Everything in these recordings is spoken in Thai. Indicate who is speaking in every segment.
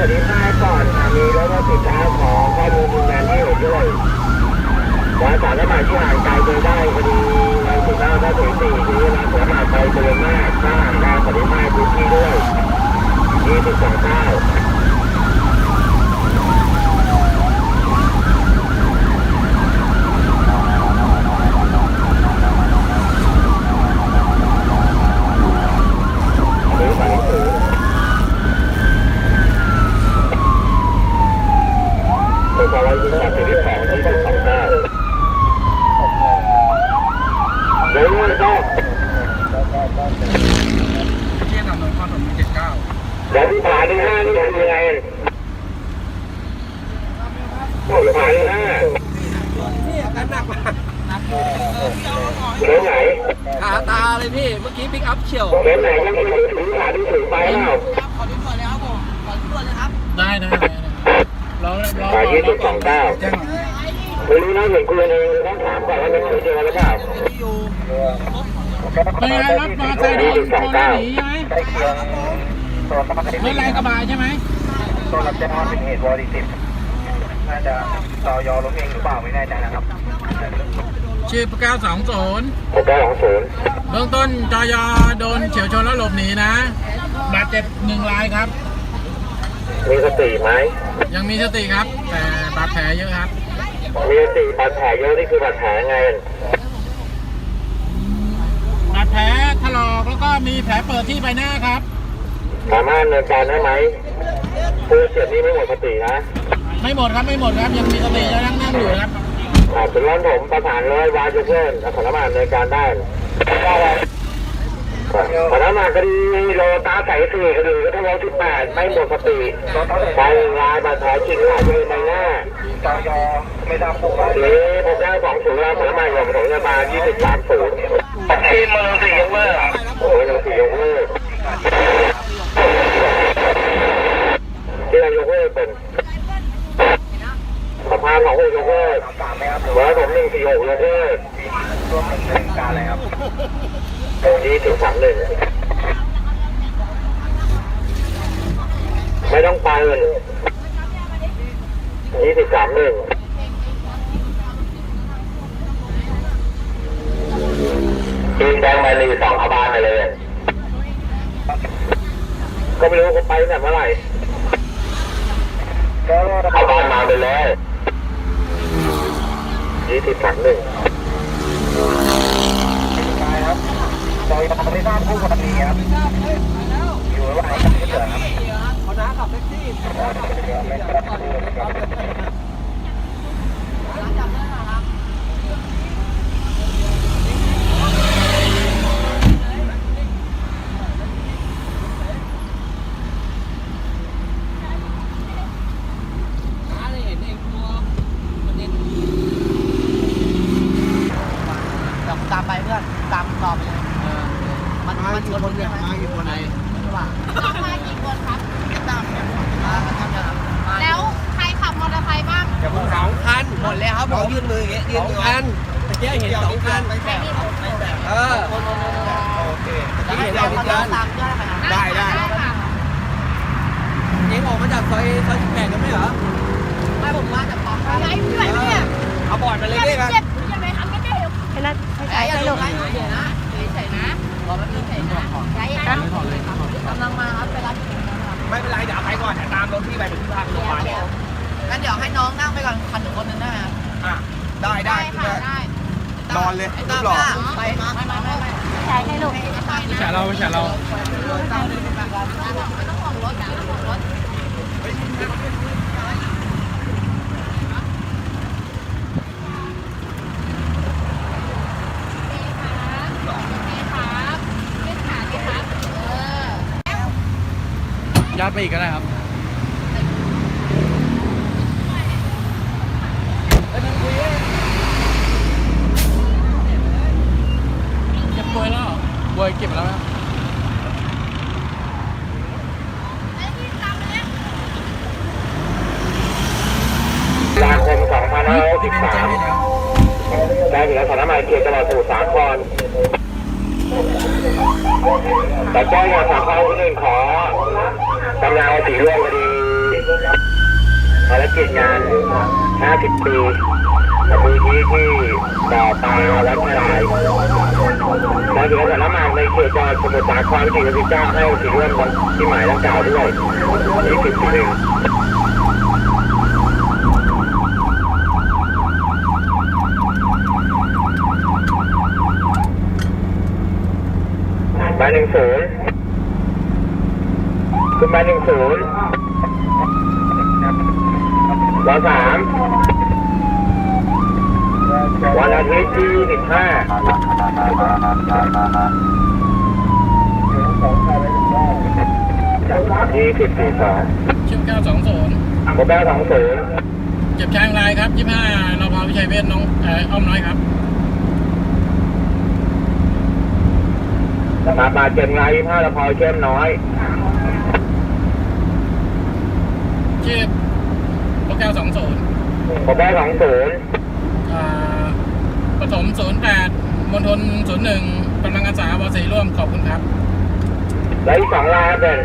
Speaker 1: สวัสดีค่ายก่อนมีรถติดท้ายขอข้อมูลยืนยันที่เห็นด้วยว่าสารละหมาดที่ห่างไกลไปได้พอดีเราติดหน้าถ้าถึงสี่ทีเราสามารถไปเจอมากถ้างกางได้สวัสดีค่ายพื้นที่ด้วยที่ติดสองเก้าหรือสายสูงเป็นภาวะยิ่งจากที่สองยี่สิบสองเก้าเร็วเลยก็
Speaker 2: เที่ยงนำนนข้อถนนเจ็ดเก้า
Speaker 1: แล้วที่ผ่านที่ห้านี่ทำยังไงโอ้ยผ่านที่ห้า
Speaker 2: นี่อาการหนักมาก
Speaker 1: เร็วไหน
Speaker 2: ขาตาเลยพี่ เมื่อ กี้ปิกอัพเฉียว
Speaker 1: เร็วไหนยังไม่ถึงผ่านที่ถึงไปเปล่า
Speaker 2: ได้ได้ได้รอรอ
Speaker 1: ผ่านยี่สิบสองเก้า
Speaker 2: แจ้ง
Speaker 1: ไม่รู้นะเห็นคุยเองต้องถามก่อนว่ามันเคยเจอหรือเปล่า
Speaker 2: เป็นไงรถมอเตอร์ไซค์โดนโดนหนีใช่ไหม
Speaker 1: ใกล้เคียงตัว
Speaker 2: ไม่แรงกระบะใช่ไหม
Speaker 1: ตัวรับแจ้งว่าเป็นเหตุวอร์ดีสิบน่าจะต่อยอรถเองหรือเปล่าไม่แน่ใจนะครับ
Speaker 2: ชื่อปเก้าสองศูนย์
Speaker 1: หกเก้าสองศูนย์
Speaker 2: เบื้องต้นจอยอโดนเฉียวชนแล้วหลบหนีนะบาดเจ็บหนึ่งรายครับ
Speaker 1: มีสติไหม
Speaker 2: ยังมีสติครับ แต่บาดแผลเยอะครับ
Speaker 1: มีสติบาดแผลเยอะนี่คือบาดแผลไง
Speaker 2: บาดแผลถลอกแล้วก็มีแผลเปิดที่ใบหน้าครับ
Speaker 1: สามารถดำเนินการได้ไหมผู้เจ็บนี่ไม่หมดสตินะ
Speaker 2: ไม่หมดครับไม่หมดครับ ยังมีสติแล้วนั่งนั่งอยู่ครับ
Speaker 1: อ่าถึงร้านผมประสานเลยวาจะเพื่อนสามารถดำเนินการได้พนักงานคดีโลตาใส่สี่คดีก็ทั้งร้อยสิบแปดไม่หมดสติใช้งานบาดแผลฉีกขาดบริเวณใบหน้าจอยอไม่ทราบปุ๊บนี้ผมได้สองศูนย์แล้วพนักงานของผมจะมายี่สิบสามศูนย์ที่เมืองสี่ยกเลิกโอ้ยเมืองสี่ยกเลิกที่เรายกเลิกเป็นสภาพของผู้ยกเลิกเบอร์ผมห นึ่งสี่หกยกเลิกรวมหนึ่งการอะไรครับยี่สิบสามหนึ่งไม่ต้องไปเลยยี่สิบสามหนึ่งยิงแดงมาลีสองขบานไปเลย ก็ไม่รู้เขาไปแต่เมื่อไหร่ขบานมาไปแล้ว ยี่สิบสามหนึ่งครับเราไม่ทราบผู้กรณีครับอยู่ระหว่างการเกิดครับ
Speaker 2: คณะขับแท็กซี่
Speaker 3: เดี๋ยวตามไปเพื่อนตามต่อไปเลยมันมันชนคนเนี่ยมากี่คนไหนไม่ว่า
Speaker 4: มากี่คนครับ
Speaker 3: ตามเนี่ยมาทำอย่างนั้นมา
Speaker 4: แล้วใครขับมอเตอร์ไซค์บ้าง
Speaker 3: สองคันหมดแล้วครับบอกยืนมืออย่างเงี้ยยื นมือคันตะเกียเห็นสองคัน
Speaker 4: ใครมีรถ
Speaker 3: เออโอเคได้ได้ได้
Speaker 4: ตามเพื่อนไปนะ
Speaker 3: ได้ได้
Speaker 4: ค่ะ
Speaker 3: เองออกมาจากซอยซอยสิบแปดกันไหมเหรอไม่ผมมาจากปาก
Speaker 4: อะไรเพื่อนเนี่ย
Speaker 3: เอาบอร์ดมาเลยดิครับ
Speaker 4: เจ็บอย่าไปทำกันเดี๋ยว
Speaker 5: ไอ้นัทให้
Speaker 3: ไอ้
Speaker 5: ใช้
Speaker 3: อย่า
Speaker 5: ใช้
Speaker 3: ล
Speaker 5: ลู
Speaker 3: ง
Speaker 5: ก
Speaker 3: ไลน์เดี๋ยวนะ
Speaker 4: เฉยๆนะ
Speaker 3: รอแป๊บนึง
Speaker 4: เฉยๆนะไรอะ
Speaker 3: กำลังมาครับไปรับไม่เป็นไรเดี๋ยวไปก่อนตามรถพี่ไปถึงที่พักโรงพยาบาลเนี่ยงั้นเดี๋ยวให้น้องนั่งไปก่อนคันหนึ่งคนนึงได้ไหมอะ ได้ได้
Speaker 4: ค่ะได้
Speaker 3: นอนเลยรูปหล่อไปมา
Speaker 4: ไม่ไม่ไม่ไม่
Speaker 5: ใช้ให้ลูก
Speaker 2: ไม่ใช่เราไม่ใช่เรา
Speaker 4: ไม่ต้องห่วงรถไม่ต้องห่วงรถ
Speaker 2: ยัดไปอีกก็ได้ครับเก็บกล้วย วเหรอกล้วยเก็บแล้วไหม
Speaker 1: ตุลาคม2513ได้ถึงสำนักงานเขตจังหวัดสมุทรสาครแต่แจ้งอย่าสาครที่หนึ่งขอกำลังสีร่วมคดีภารกิจงาน 50 ปี มูลที่ที่บ่อปลาวัดชายได้ถึงสำนักงานในเขตจังหวัดสมุทรสาครที่จะจ้าให้สีร่วมที่หมายดังกล่าวด้วย20ปีหนึ่งมาหนึ่งศูนย์ขึ้นมาหนึ่งศูนย์วสาม วันอาทิตย์ที่สิบห้าที่สิบสี่สอง
Speaker 2: ชิมเก้าสองศูนย์
Speaker 1: โมบายสองศูนย์
Speaker 2: เจ็บช้างลายครับยี่ห้านพวิชัยเวชน้องเอ่ออ้อมน้อยครับ
Speaker 1: มาบาดเจ็บไงยี่ห้าละพอเข้มน้อย
Speaker 2: ชื่อโปรแกรมสองศูนย์
Speaker 1: โมบายสองศูนย์
Speaker 2: ปฐม08มณฑล01กำลังอาสาวสีร่วมขอบคุณครับ
Speaker 1: แล้วอีกสองลาเป็น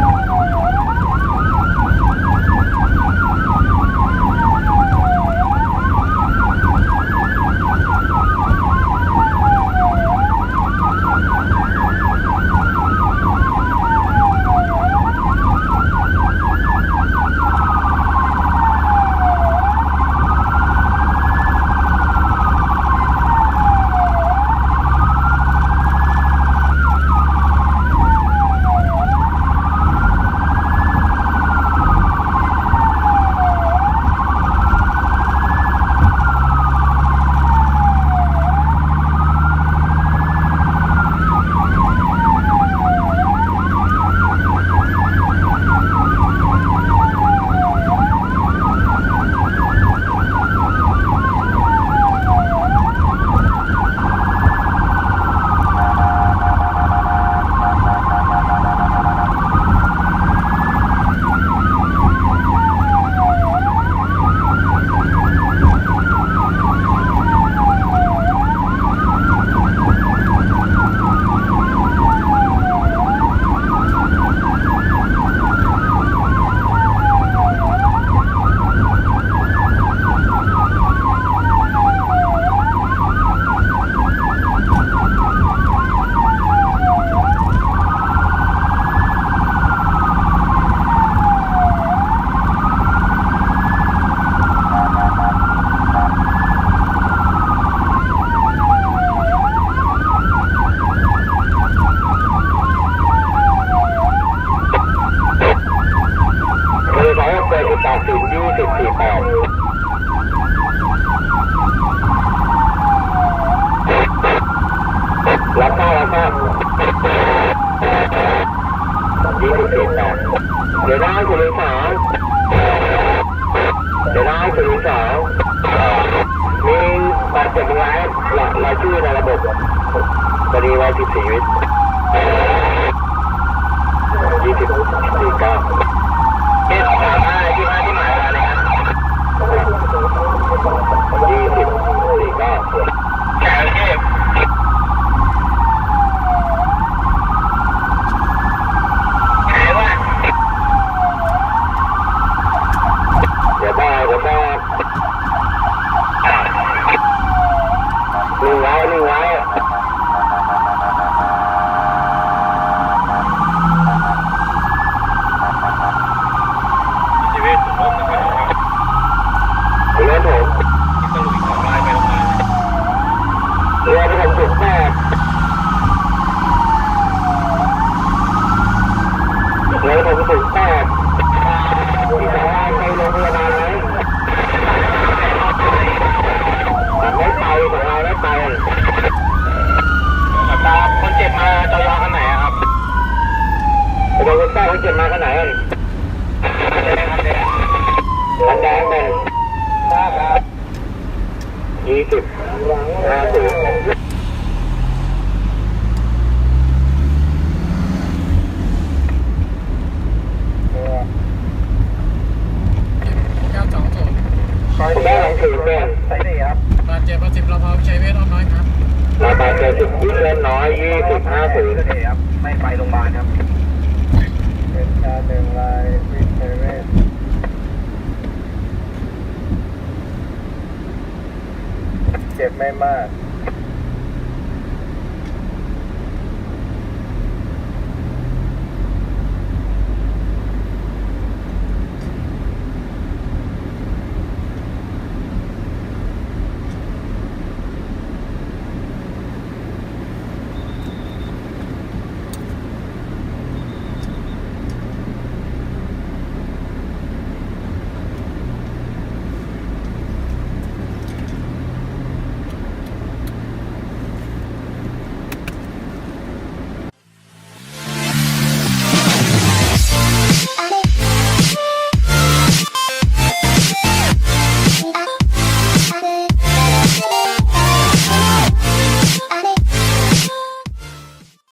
Speaker 1: Oh, my God. สิบสี่วิยี่สิบสี่เก้าุดมาขนาดนั้น
Speaker 2: มัน
Speaker 1: แดงเป็นยี่สิบห้าสิบผมได้หนังสือเป็นใส่ด้ครับ
Speaker 2: บาดเจ็บปรสิบเราพอใช้เวทอน้อยครับ
Speaker 1: บาดเจ็บสิบยี่เล่นน้อยยี่สิบห้าสิบ
Speaker 3: ไม่ไปโรงพยาบาลครับ
Speaker 1: ชาเดิลายวิทเทเจ็บไม่มาก